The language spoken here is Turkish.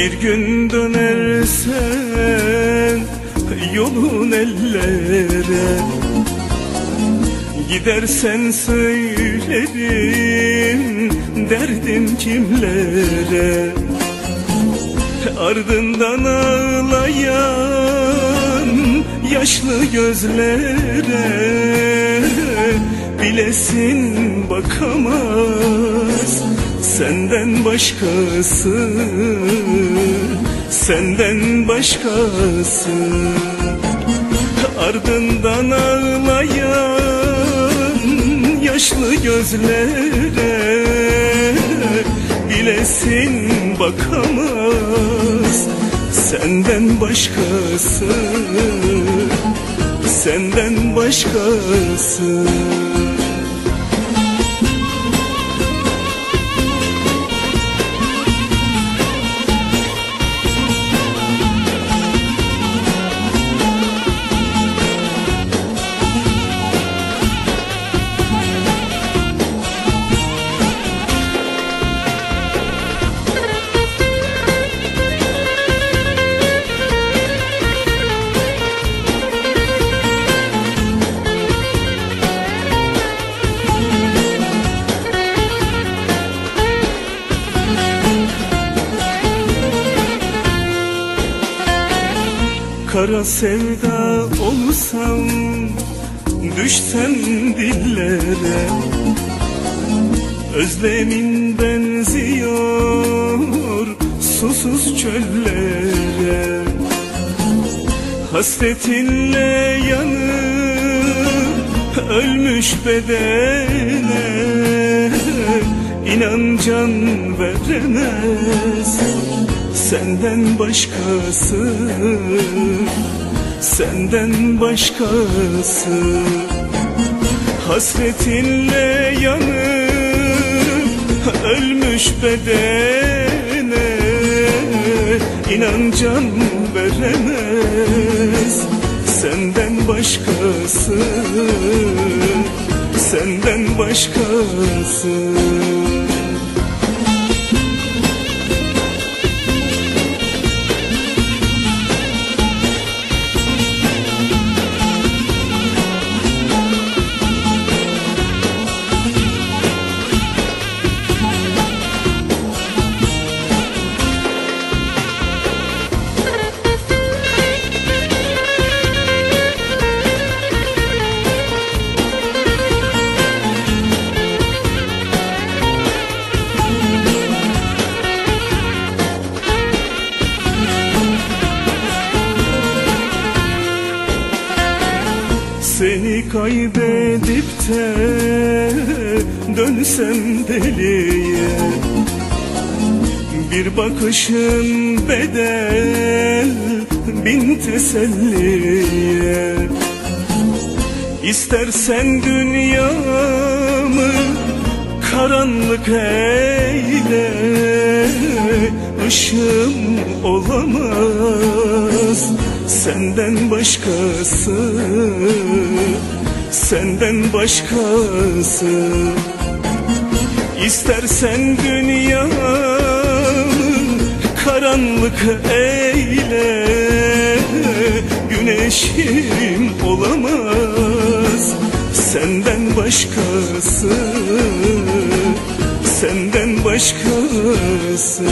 Bir gün dönersen yolun ellere. Gidersen söylerim derdim kimlere. Ardından ağlayan yaşlı gözlere Bilesin bakamaz senden başkası Senden başkası. Ardından ağlayan yaşlı gözlere Bilesin bakamaz. Senden başkası Senden başkası Kara sevda olsam Düşsem dillere. Özlemin benziyor Susuz çöllere. Hasretinle yanıp Ölmüş bedene. İnan can veremez Senden başkası Senden başkası. Hasretinle yanıp Ölmüş bedene İnan can veremez. Senden başkası Senden başkası Seni kaybedip de dönsem deliye. Bir bakışın bedel bin teselliye. İstersen dünyamı karanlık eyle olamaz Senden başkası Senden başkası. İstersen dünyamı karanlık eyle Güneşim olamaz. Senden başkası Senden başkası